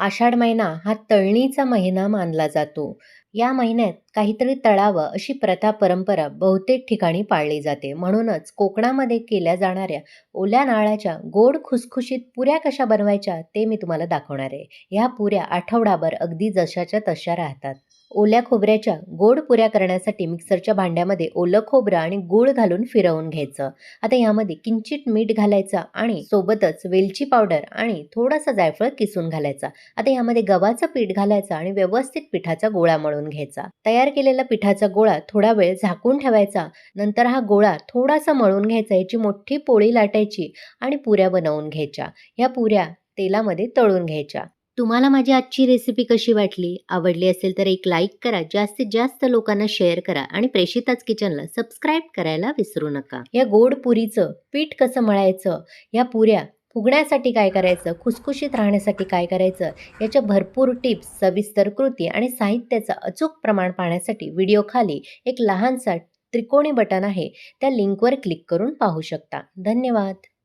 आषाढ महिना हा तळणीचा महिना मानला जातो. या महिन्यात काहीतरी तळावं अशी प्रथा परंपरा बहुतेक ठिकाणी पाळली जाते. म्हणूनच कोकणामध्ये केल्या जाणाऱ्या ओल्या नाळाच्या गोड खुसखुशीत पुऱ्या कशा बनवायच्या ते मी तुम्हाला दाखवणार आहे. ह्या पुऱ्या आठवडाभर अगदी जशाच्या तशा राहतात. ओल्या खोबऱ्याच्या गोड पुऱ्या करण्यासाठी मिक्सरच्या भांड्यामध्ये ओलं खोबरं आणि गूळ घालून फिरवून घ्यायचं. आता यामध्ये किंचित मीठ घालायचं आणि सोबतच वेलची पावडर आणि थोडासा जायफळ किसून घालायचा. आता यामध्ये गव्हाचं पीठ घालायचं आणि व्यवस्थित पिठाचा गोळा मळून घ्यायचा. तयार केलेला पिठाचा गोळा थोडा वेळ झाकून ठेवायचा. नंतर हा गोळा थोडासा मळून घ्यायचा याची मोठी पोळी लाटायची आणि पुऱ्या बनवून घ्यायच्या. ह्या पुऱ्या तेलामध्ये तळून घ्यायच्या. तुम्हाला माझी आजची रेसिपी कशी वाटली? आवडली असेल तर एक लाईक करा जास्तीत जास्त लोकांना शेअर करा आणि प्रेषिताच किचनला सबस्क्राईब करायला विसरू नका. या गोड पुरीचं पीठ कसं मळायचं? या पुऱ्या फुगण्यासाठी काय करायचं? खुसखुशीत राहण्यासाठी काय करायचं? याच्या भरपूर टिप्स सविस्तर कृती आणि साहित्याचं अचूक प्रमाण पाहण्यासाठी व्हिडिओखाली एक लहानसा त्रिकोणी बटन आहे. त्या लिंकवर क्लिक करून पाहू शकता. धन्यवाद!